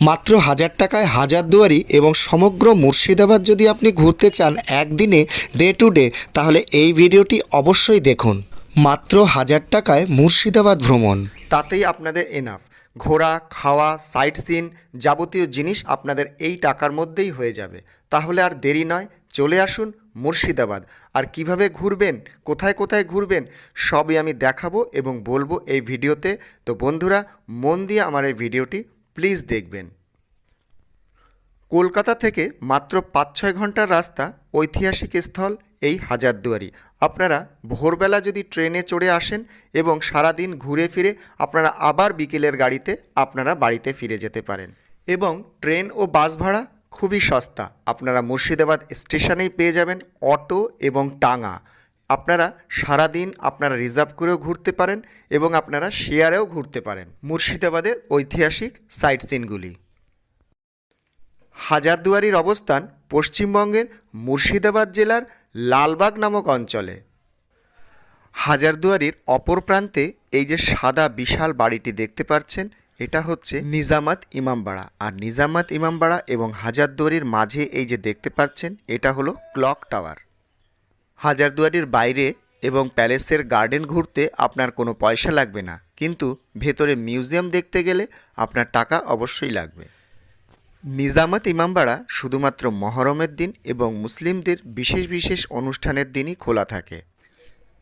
মাত্র হাজার টাকায় হাজারদুয়ারি এবং সমগ্র মুর্শিদাবাদ যদি আপনি ঘুরতে চান একদিনে, ডে টু ডে, তাহলে এই ভিডিওটি অবশ্যই দেখুন। মাত্র হাজার টাকায় মুর্শিদাবাদ ভ্রমণ। তাতেই আপনাদের এনাফ ঘোরা, খাওয়া সাইট সিন যাবতীয় জিনিস আপনাদের এই টাকার মধ্যেই হয়ে যাবে। তাহলে আর দেরি নয়, চলে আসুন মুর্শিদাবাদ। আর কীভাবে ঘুরবেন, কোথায় কোথায় ঘুরবেন, সবই আমি দেখাবো এবং বলব এই ভিডিওতে। তো বন্ধুরা, মন দিয়ে আমার এই ভিডিওটি প্লিজ দেখবেন। কলকাতা থেকে মাত্র পাঁচ ছয় ঘণ্টার রাস্তা ঐতিহাসিক স্থল এই হাজারদুয়ারি। আপনারা ভোরবেলা যদি ট্রেনে চড়ে আসেন এবং সারাদিন ঘুরে ফিরে আপনারা আবার বিকেলের গাড়িতে আপনারা বাড়িতে ফিরে যেতে পারেন। এবং ট্রেন ও বাস ভাড়া খুবই সস্তা। আপনারা মুর্শিদাবাদ স্টেশনেই পেয়ে যাবেন অটো এবং টাঙা আপনারা সারাদিন আপনারা রিজার্ভ করেও ঘুরতে পারেন এবং আপনারা শেয়ারেও ঘুরতে পারেন। মুর্শিদাবাদের ঐতিহাসিক সাইট সিনগুলি। হাজারদুয়ারির অবস্থান পশ্চিমবঙ্গের মুর্শিদাবাদ জেলার লালবাগ নামক অঞ্চলে। হাজারদুয়ারির অপর প্রান্তে এই যে সাদা বিশাল বাড়িটি দেখতে পাচ্ছেন, এটা হচ্ছে নিজামাত ইমামবাড়া। আর নিজামাত ইমামবাড়া এবং হাজারদুয়ারির মাঝে এই যে দেখতে পাচ্ছেন, এটা হলো ক্লক টাওয়ার। হাজারদুয়ারির বাইরে এবং প্যালেসের গার্ডেন ঘুরতে আপনার কোনো পয়সা লাগবে না। কিন্তু ভেতরে মিউজিয়াম দেখতে গেলে আপনার টাকা অবশ্যই লাগবে। নিজামাত ইমামবাড়া শুধুমাত্র মহরমের দিন এবং মুসলিমদের বিশেষ বিশেষ অনুষ্ঠানের দিনই খোলা থাকে।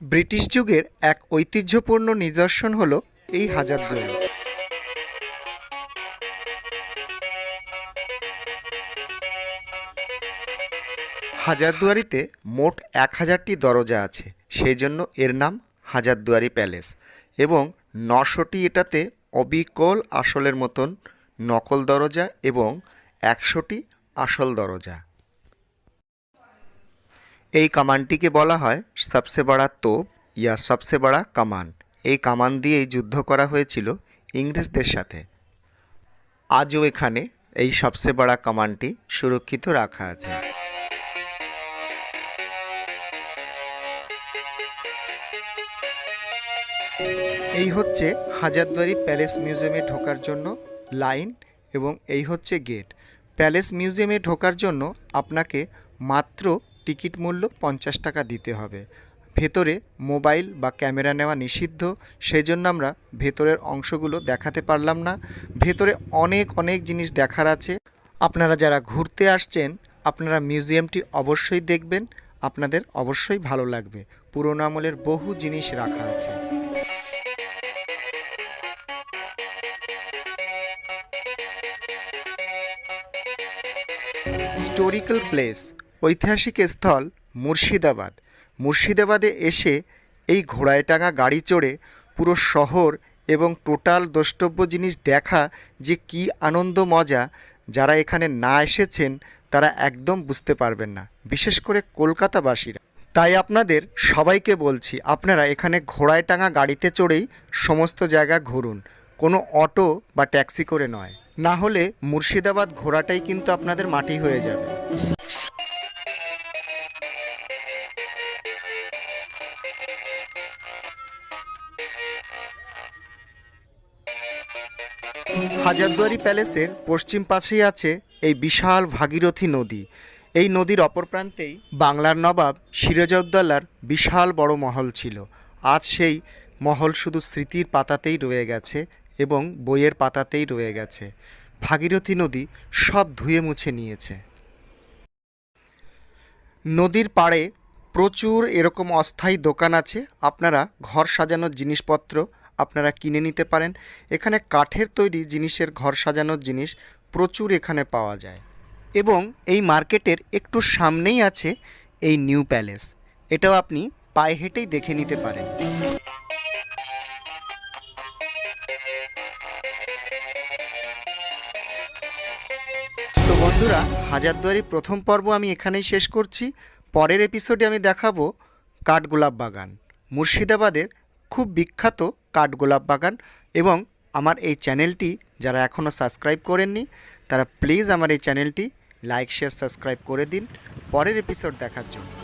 ব্রিটিশ যুগের এক ঐতিহ্যপূর্ণ নিদর্শন হল এই হাজারদুয়ারি। হাজারদুয়ারিতে মোট এক হাজারটি দরজা আছে সেই জন্য এর নাম হাজারদুয়ারি প্যালেস এবং নশোটি এটাতে অবিকল আসলের মতন নকল দরজা এবং একশোটি আসল দরজা। এই কামানটিকে বলা হয় সবসে বড়া তোপ ইয়া সবসে বড়া কামান। এই কামান দিয়েই যুদ্ধ করা হয়েছিল ইংরেজদের সাথে। আজও এখানে এই সবসে বড়া কামানটি সুরক্ষিত রাখা আছে। এই হচ্ছে হাজারদুয়ারি প্যালেস মিউজিয়ামে ঢোকার জন্য লাইন এবং এই হচ্ছে গেট। প্যালেস মিউজিয়ামে ঢোকার জন্য আপনাকে মাত্র টিকিট মূল্য পঞ্চাশ টাকা দিতে হবে। ভেতরে মোবাইল বা ক্যামেরা নেওয়া নিষিদ্ধ সেই জন্য আমরা ভেতরের অংশগুলো দেখাতে পারলাম না। ভেতরে অনেক অনেক জিনিস দেখার আছে। আপনারা যারা ঘুরতে আসছেন, আপনারা মিউজিয়ামটি অবশ্যই দেখবেন। আপনাদের অবশ্যই ভালো লাগবে। পুরোনো আমলের বহু জিনিস রাখা আছে। হিস্টোরিক্যাল প্লেস ঐতিহাসিক স্থল মুর্শিদাবাদ। মুর্শিদাবাদে এসে এই ঘোড়ায় টাঙা গাড়ি চড়ে পুরো শহর এবং টোটাল দ্রষ্টব্য জিনিস দেখা যে কি আনন্দ মজা যারা এখানে না এসেছেন, তারা একদম বুঝতে পারবেন না, বিশেষ করে কলকাতাবাসীরা। তাই আপনাদের সবাইকে বলছি, আপনারা এখানে ঘোড়ায় টাঙা গাড়িতে চড়েই সমস্ত জায়গা ঘুরুন। কোনো অটো বা ট্যাক্সি করে নয়। না হলে মুর্শিদাবাদ ঘোড়াটাই কিন্তু আপনাদের মাটি হয়ে যাবে। হাজারদুয়ারি প্যালেসের পশ্চিম পাশেই আছে এই বিশাল ভাগীরথী নদী। এই নদীর অপর প্রান্তেই বাংলার নবাব সিরাজউদ্দৌলার বিশাল বড় মহল ছিল। আজ সেই মহল শুধু স্মৃতির পাতাতেই রয়ে গেছে এবং বইয়ের পাতাতেই রয়ে গেছে। ভাগীরথী নদী সব ধুয়ে মুছে নিয়েছে। নদীর পাড়ে প্রচুর এরকম অস্থায়ী দোকান আছে। আপনারা ঘর সাজানোর জিনিসপত্র আপনারা কিনে নিতে পারেন। এখানে কাঠের তৈরি জিনিসের ঘর সাজানোর জিনিস প্রচুর এখানে পাওয়া যায়। এবং এই মার্কেটের একটু সামনেই আছে এই নিউ প্যালেস। এটাও আপনি পায়ে হেঁটেই দেখে নিতে পারেন। তো বন্ধুরা হাজারদুয়ারি প্রথম পর্ব আমি এখানেই শেষ করছি। পরের এপিসোডে আমি দেখাবো কাঠগোলাপ বাগান। মুর্শিদাবাদের খুব বিখ্যাত কাঠগোলাপ বাগান এবং আমার এই চ্যানেলটি যারা এখনও সাবস্ক্রাইব করেননি, তারা প্লিজ আমার এই চ্যানেলটি লাইক, শেয়ার, সাবস্ক্রাইব করে দিন। পরের এপিসোড দেখার জন্য।